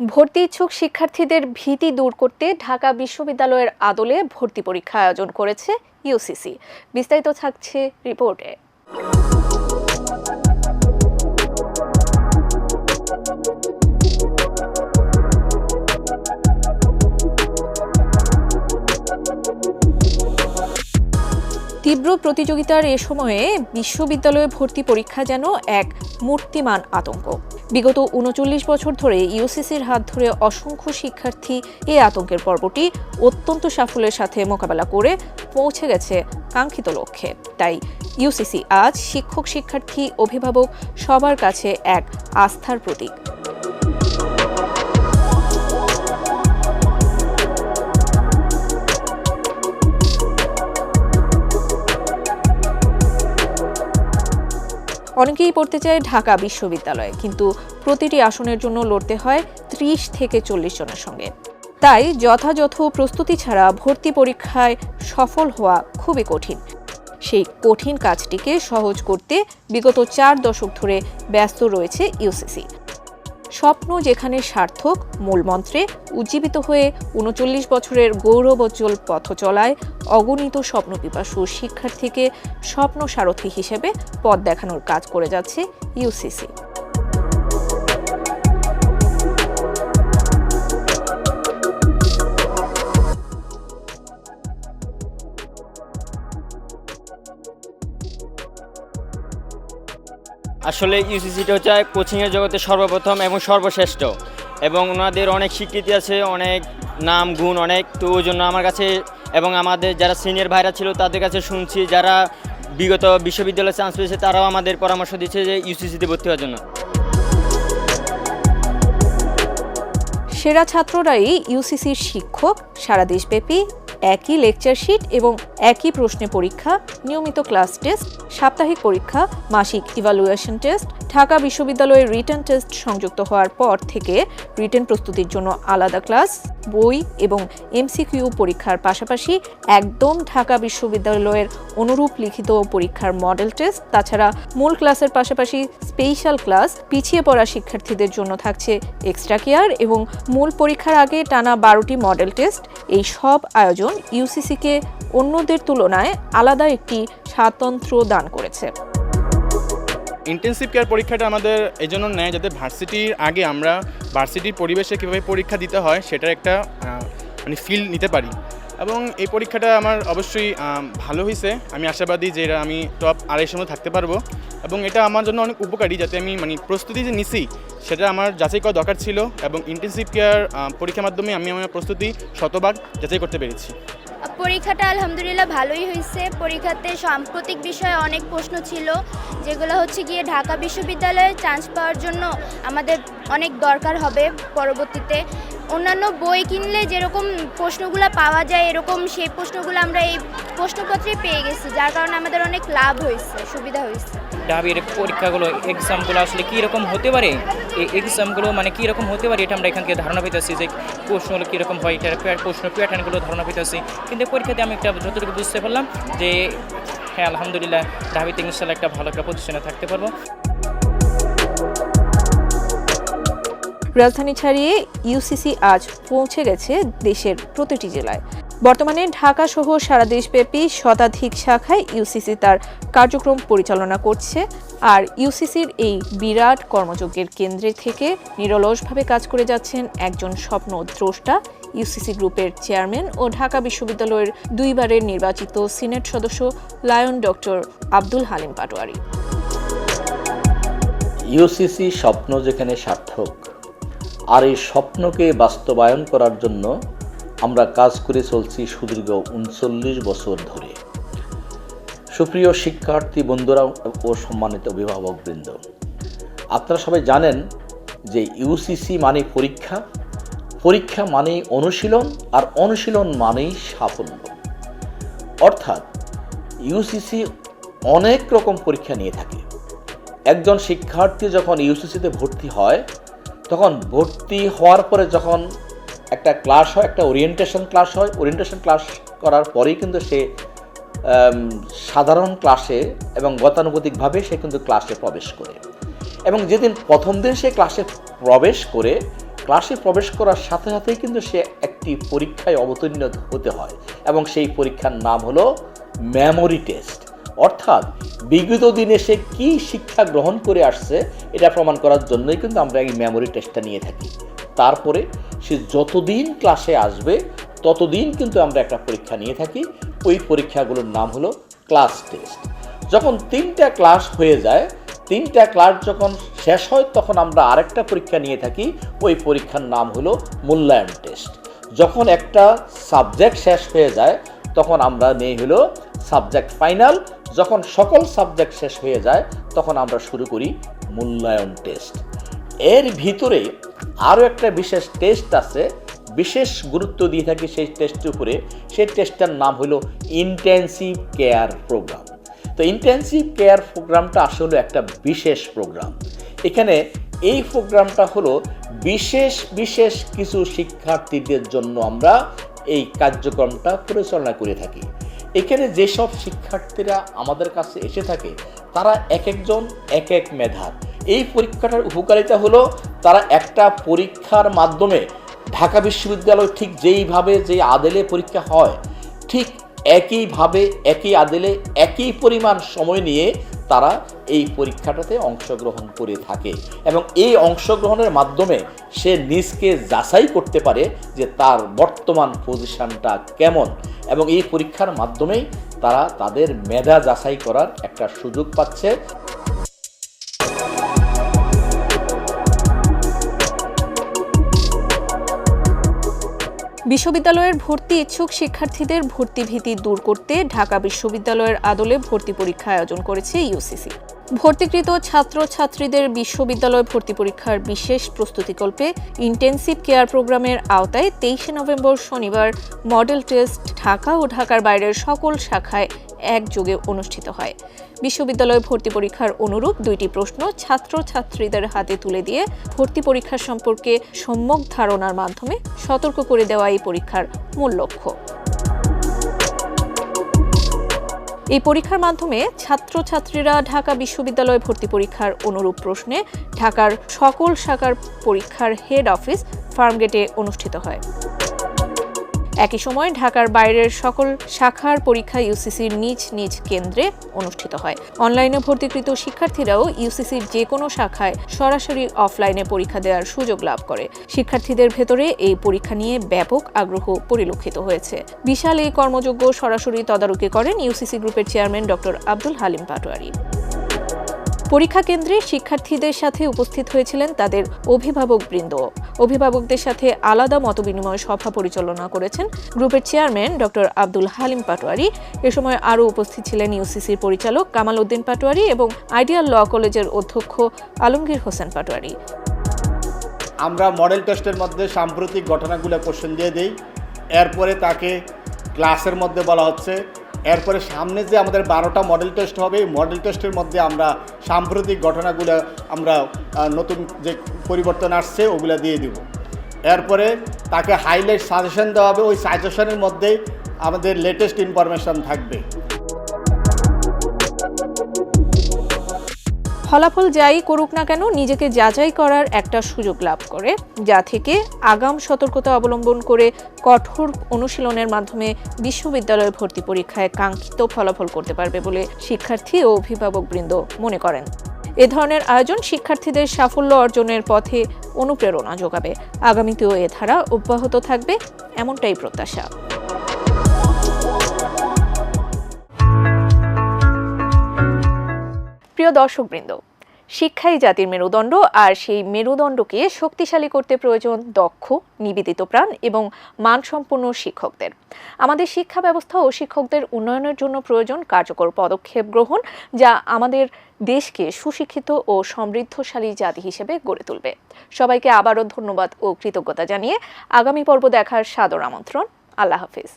ভর্তি ইচ্ছুক শিক্ষার্থীদের ভীতি দূর করতে ঢাকা বিশ্ববিদ্যালয়ের আদলে ভর্তি পরীক্ষা আয়োজন করেছে ইউসিসি। বিস্তারিত থাকছে রিপোর্টে। তীব্র প্রতিযোগিতার এ সময়ে বিশ্ববিদ্যালয়ে ভর্তি পরীক্ষা যেন এক মূর্তিমান আতঙ্ক। বিগত উনচল্লিশ বছর ধরে ইউসিসির হাত ধরে অসংখ্য শিক্ষার্থী এই আতঙ্কের পর্বটি অত্যন্ত সাফল্যের সাথে মোকাবেলা করে পৌঁছে গেছে কাঙ্ক্ষিত লক্ষ্যে। তাই ইউসিসি আজ শিক্ষক শিক্ষার্থী অভিভাবক সবার কাছে এক আস্থার প্রতীক। অনেকেই পড়তে চায় ঢাকা বিশ্ববিদ্যালয়ে, কিন্তু প্রতিটি আসনের জন্য লড়তে হয় ত্রিশ থেকে চল্লিশ জনের সঙ্গে। তাই যথাযথ প্রস্তুতি ছাড়া ভর্তি পরীক্ষায় সফল হওয়া খুবই কঠিন। সেই কঠিন কাজটিকে সহজ করতে বিগত চার দশক ধরে ব্যস্ত রয়েছে ইউসিসি। স্বপ্ন যেখানে সার্থক মূলমন্ত্রে উজ্জীবিত হয়ে উনচল্লিশ বছরের গৌরবোজ্জ্বল পথ চলায় অগণিত স্বপ্ন পিপাসু শিক্ষার্থীকে স্বপ্ন সারথী হিসেবে পথ দেখানোর কাজ করে যাচ্ছে ইউসিসি আসলে ইউসিসিটা হচ্ছে কোচিংয়ের জগতে সর্বপ্রথম এবং সর্বশ্রেষ্ঠ। এবং ওনাদের অনেক স্বীকৃতি আছে, অনেক নাম, গুণ, অনেক, তো ওই জন্য আমার কাছে এবং আমাদের যারা সিনিয়র ভাইরা ছিল তাদের কাছে শুনছি, যারা বিগত বিশ্ববিদ্যালয়ে চান্স পেয়েছে তারাও আমাদের পরামর্শ দিচ্ছে যে ইউসিসিতে ভর্তি হওয়ার জন্য। সেরা ছাত্ররাই ইউসিসির শিক্ষক, সারা দেশব্যাপী একই লেকচার শিট এবং একই প্রশ্নে পরীক্ষা, নিয়মিত ক্লাস টেস্ট সাপ্তাহিক পরীক্ষা, মাসিক ইভালুয়েশন টেস্ট ঢাকা বিশ্ববিদ্যালয়ের রিটার্ন টেস্ট সংযুক্ত হওয়ার পর থেকে রিটার্ন প্রস্তুতির জন্য আলাদা ক্লাস বই এবং এমসিকিউ পরীক্ষার পাশাপাশি একদম ঢাকা বিশ্ববিদ্যালয়ের অনুরূপ লিখিত পরীক্ষার মডেল টেস্ট তাছাড়া মূল ক্লাসের পাশাপাশি স্পেশাল ক্লাস পিছিয়ে পড়া শিক্ষার্থীদের জন্য থাকছে এক্সট্রা কেয়ার এবং মূল পরীক্ষার আগে টানা বারোটি মডেল টেস্ট এই সব আয়োজন ইউসিসিকে অন্যদের তুলনায় আলাদা একটি স্বাতন্ত্র্য দান করেছে। ইন্টেন্সিভ কেয়ার পরীক্ষাটা আমাদের এই জন্য নেয় যাতে ভার্সিটির আগে আমরা ভার্সিটির পরিবেশে কীভাবে পরীক্ষা দিতে হয় সেটার একটা মানে ফিল নিতে পারি। এবং এই পরীক্ষাটা আমার অবশ্যই ভালো হয়েছে আমি আশাবাদী যে এটা আমি টপ আড়াইশোর মধ্যে থাকতে পারব। এবং এটা আমার জন্য অনেক উপকারী যাতে আমি মানে প্রস্তুতি যে নিছি, সেটা আমার যাচাই করা দরকার ছিল। এবং ইন্টেন্সিভ কেয়ার পরীক্ষার মাধ্যমে আমি আমার প্রস্তুতি শতভাগ যাচাই করতে পেরেছি। পরীক্ষাটা আলহামদুলিল্লাহ ভালোই হয়েছে। পরীক্ষাতে সাম্প্রতিক বিষয়ে অনেক প্রশ্ন ছিল, যেগুলো হচ্ছে গিয়ে ঢাকা বিশ্ববিদ্যালয়ে চান্স পাওয়ার জন্য আমাদের অনেক দরকার হবে পরবর্তীতে। অন্যান্য বই কিনলে যেরকম প্রশ্নগুলো পাওয়া যায়, এরকম সেই প্রশ্নগুলো আমরা এই প্রশ্নপত্রে পেয়ে গেছি, যার কারণে আমাদের অনেক লাভ হয়েছে, সুবিধা হয়েছে। ডাবির পরীক্ষাগুলো এক্সামগুলো আসলে কীরকম হতে পারে? এই এক্সামগুলো মানে কীরকম হতে পারে? এটা আমরা এখান থেকে ধারণা পেতেছি যে প্রশ্নগুলো কীরকম হয় প্যা- প্রশ্ন প্যাটার্নগুলো ধারণা পেতেছি। কিন্তু পরীক্ষাতে আমি একটা যতটুকু বুঝতে পারলাম যে হ্যাঁ আলহামদুলিল্লাহ, ডাবিতে ইনশাল্লাহ একটা ভালো একটা প্রতিষ্ঠানে থাকতে পারব। রাজধানী ছাড়িয়ে ইউসিসি আজ পৌঁছে গেছে দেশের প্রতিটি জেলায়। বর্তমানে ঢাকা সহ সারা দেশব্যাপী শতাধিক শাখায় ইউসিসি তার কার্যক্রম পরিচালনা করছে আর ইউসিসির এই বিরাট কর্মযজ্ঞের কেন্দ্রে থেকে নিরলসভাবে কাজ করে যাচ্ছেন একজন স্বপ্ন দ্রষ্টা ইউসিসি গ্রুপের চেয়ারম্যান ও ঢাকা বিশ্ববিদ্যালয়ের দুইবারের নির্বাচিত সিনেট সদস্য lion doctor Abdul Halim Patwari. UCC স্বপ্ন যেখানে সার্থক আর এই স্বপ্নকে বাস্তবায়ন করার জন্য আমরা কাজ করে চলছি সুদীর্ঘ উনচল্লিশ বছর ধরে। সুপ্রিয় শিক্ষার্থী, বন্ধুরা ও সম্মানিত অভিভাবকবৃন্দ, আপনারা সবাই জানেন যে ইউসিসি মানে পরীক্ষা। পরীক্ষা মানে অনুশীলন আর অনুশীলন মানেই সাফল্য। অর্থাৎ ইউসিসি অনেক রকম পরীক্ষা নিয়ে থাকে। একজন শিক্ষার্থী যখন ইউসিসিতে ভর্তি হয় তখন ভর্তি হওয়ার পরে যখন একটা ক্লাস হয়, একটা ওরিয়েন্টেশন ক্লাস হয় ওরিয়েন্টেশন ক্লাস করার পরেই কিন্তু সে সাধারণ ক্লাসে এবং গতানুগতিকভাবে সে কিন্তু ক্লাসে প্রবেশ করে। এবং যেদিন প্রথম দিন সে ক্লাসে প্রবেশ করে ক্লাসে প্রবেশ করার সাথে সাথেই কিন্তু সে একটি পরীক্ষায় অবতীর্ণ হতে হয় এবং সেই পরীক্ষার নাম হলো মেমোরি টেস্ট অর্থাৎ বিগত দিনে সে কি শিক্ষা গ্রহণ করে আসছে, এটা প্রমাণ করার জন্যই কিন্তু আমরা এই মেমোরি টেস্টটা নিয়ে থাকি। তারপরে সে যতদিন ক্লাসে আসবে, ততদিন কিন্তু আমরা একটা পরীক্ষা নিয়ে থাকি। ওই পরীক্ষাগুলোর নাম হলো ক্লাস টেস্ট যখন তিনটা ক্লাস হয়ে যায়, তিনটা ক্লাস যখন শেষ হয়, তখন আমরা আরেকটা পরীক্ষা নিয়ে থাকি। ওই পরীক্ষার নাম হলো মূল্যায়ন টেস্ট যখন একটা সাবজেক্ট শেষ হয়ে যায়, তখন আমরা নেই হলো সাবজেক্ট ফাইনাল যখন সকল সাবজেক্ট শেষ হয়ে যায়, তখন আমরা শুরু করি মূল্যায়ন টেস্ট। এর ভিতরে আরও একটা বিশেষ টেস্ট আছে, বিশেষ গুরুত্ব দিয়ে থাকি সেই টেস্টের উপরে। সেই টেস্টটার নাম হলো ইন্টেন্সিভ কেয়ার প্রোগ্রাম। তো ইন্টেন্সিভ কেয়ার প্রোগ্রামটা আসলে একটা বিশেষ প্রোগ্রাম। এখানে এই প্রোগ্রামটা হলো বিশেষ বিশেষ কিছু শিক্ষার্থীদের জন্য আমরা এই কার্যক্রমটা পরিচালনা করে থাকি। এখানে যেসব শিক্ষার্থীরা আমাদের কাছে এসে থাকে, তারা এক একজন এক এক মেধার। এই পরীক্ষাটার উপকারিতা হলো তারা একটা পরীক্ষার মাধ্যমে ঢাকা বিশ্ববিদ্যালয় ঠিক যেইভাবে যে আদেলে পরীক্ষা হয়, ঠিক একইভাবে একই আদেলে একই পরিমাণ সময় নিয়ে তারা এই পরীক্ষাটাতে অংশগ্রহণ করে থাকে এবং এই অংশগ্রহণের মাধ্যমে সে নিজকে যাচাই করতে পারে যে তার বর্তমান পজিশানটা কেমন এবং এই পরীক্ষার মাধ্যমেই তারা তাদের মেধা যাচাই করার একটা সুযোগ পাচ্ছে। বিশ্ববিদ্যালয়ের ভর্তি ইচ্ছুক শিক্ষার্থীদের ভর্তি ভীতি দূর করতে ঢাকা বিশ্ববিদ্যালয়ের আদলে ভর্তি পরীক্ষা আয়োজন করেছে ইউসিসি। ভর্তিকৃত ছাত্রছাত্রীদের বিশ্ববিদ্যালয় ভর্তি পরীক্ষার বিশেষ প্রস্তুতিকল্পে ইন্টেন্সিভ কেয়ার প্রোগ্রামের আওতায় তেইশে নভেম্বর শনিবার মডেল টেস্ট ঢাকা ও ঢাকার বাইরের সকল শাখায় একযোগে অনুষ্ঠিত হয়। বিশ্ববিদ্যালয় ভর্তি পরীক্ষার অনুরূপ দুইটি প্রশ্ন ছাত্রছাত্রীদের হাতে তুলে দিয়ে ভর্তি পরীক্ষা সম্পর্কে সম্যক ধারণার মাধ্যমে সতর্ক করে দেওয়া এই পরীক্ষার মূল লক্ষ্য। এই পরীক্ষার মাধ্যমে ছাত্রছাত্রীরা ঢাকা বিশ্ববিদ্যালয় ভর্তি পরীক্ষার অনুরূপ প্রশ্নে ঢাকার সকল শাখার পরীক্ষার হেড অফিস ফার্মগেটে অনুষ্ঠিত হয়। একই সময় ঢাকার বাইরের সকল শাখার পরীক্ষা ইউসিসির নিজ নিজ কেন্দ্রে অনুষ্ঠিত হয়। অনলাইনে ভর্তিকৃত শিক্ষার্থীরাও ইউসিসির যে কোনো শাখায় সরাসরি অফলাইনে পরীক্ষা দেওয়ার সুযোগ লাভ করে। শিক্ষার্থীদের ভেতরে এই পরীক্ষা নিয়ে ব্যাপক আগ্রহ পরিলক্ষিত হয়েছে। বিশাল এই কর্মযোগ্য সরাসরি তদারকি করেন ইউসিসি গ্রুপের চেয়ারম্যান ডক্টর আব্দুল হালিম পাটোয়ারি। পরীক্ষা কেন্দ্রে শিক্ষার্থীদের সাথে উপস্থিত হয়েছিলেন তাদের অভিভাবকবৃন্দ। অভিভাবকদের সাথে আলাদা মতবিনিময় সভা পরিচালনা করেছেন গ্রুপের চেয়ারম্যান ডক্টর আব্দুল হালিম পাটোয়ারি। এ সময় আরও উপস্থিত ছিলেন ইউসিসির পরিচালক কামাল উদ্দিন পাটোয়ারি এবং আইডিয়াল ল কলেজের অধ্যক্ষ আলমগীর হোসেন পাটোয়ারি। আমরা মডেল টেস্টের মধ্যে সাম্প্রতিক ঘটনাগুলো কোশ্চেন দিয়ে দিই। এরপরে তাকে ক্লাসের মধ্যে বলা হচ্ছে। এরপরে সামনে যে আমাদের বারোটা মডেল টেস্ট হবে, এই মডেল টেস্টের মধ্যে আমরা সাম্প্রতিক ঘটনাগুলো আমরা নতুন যে পরিবর্তন আসছে, ওগুলো দিয়ে দিব। এরপরে তাকে হাইলাইট সাজেশন দেওয়া হবে, ওই সাজেশনের মধ্যেই আমাদের লেটেস্ট ইনফরমেশান থাকবে। ফলাফল যাই করুক না কেন, নিজেকে যাচাই করার একটা সুযোগ লাভ করে, যা থেকে আগাম সতর্কতা অবলম্বন করে কঠোর অনুশীলনের মাধ্যমে বিশ্ববিদ্যালয় ভর্তি পরীক্ষায় কাঙ্ক্ষিত ফলাফল করতে পারবে বলে শিক্ষার্থী ও অভিভাবকবৃন্দ মনে করেন। এ ধরনের আয়োজন শিক্ষার্থীদের সাফল্য অর্জনের পথে অনুপ্রেরণা যোগাবে। আগামীতেও এ ধারা অব্যাহত থাকবে, এমনটাই প্রত্যাশা। প্রিয় দর্শকবৃন্দ, শিক্ষাই জাতির মেরুদণ্ড আর সেই মেরুদণ্ডকে শক্তিশালী করতে প্রয়োজন দক্ষ, নিবেদিত প্রাণ এবং মানসম্পন্ন শিক্ষকদের। আমাদের শিক্ষা ব্যবস্থা ও শিক্ষকদের উন্নয়নের জন্য প্রয়োজন কার্যকর পদক্ষেপ গ্রহণ, যা আমাদের দেশকে সুশিক্ষিত ও সমৃদ্ধশালী জাতি হিসেবে গড়ে তুলবে। সবাইকে আবারও ধন্যবাদ ও কৃতজ্ঞতা জানিয়ে আগামী পর্ব দেখার সাদর আমন্ত্রণ। আল্লাহ হাফিজ।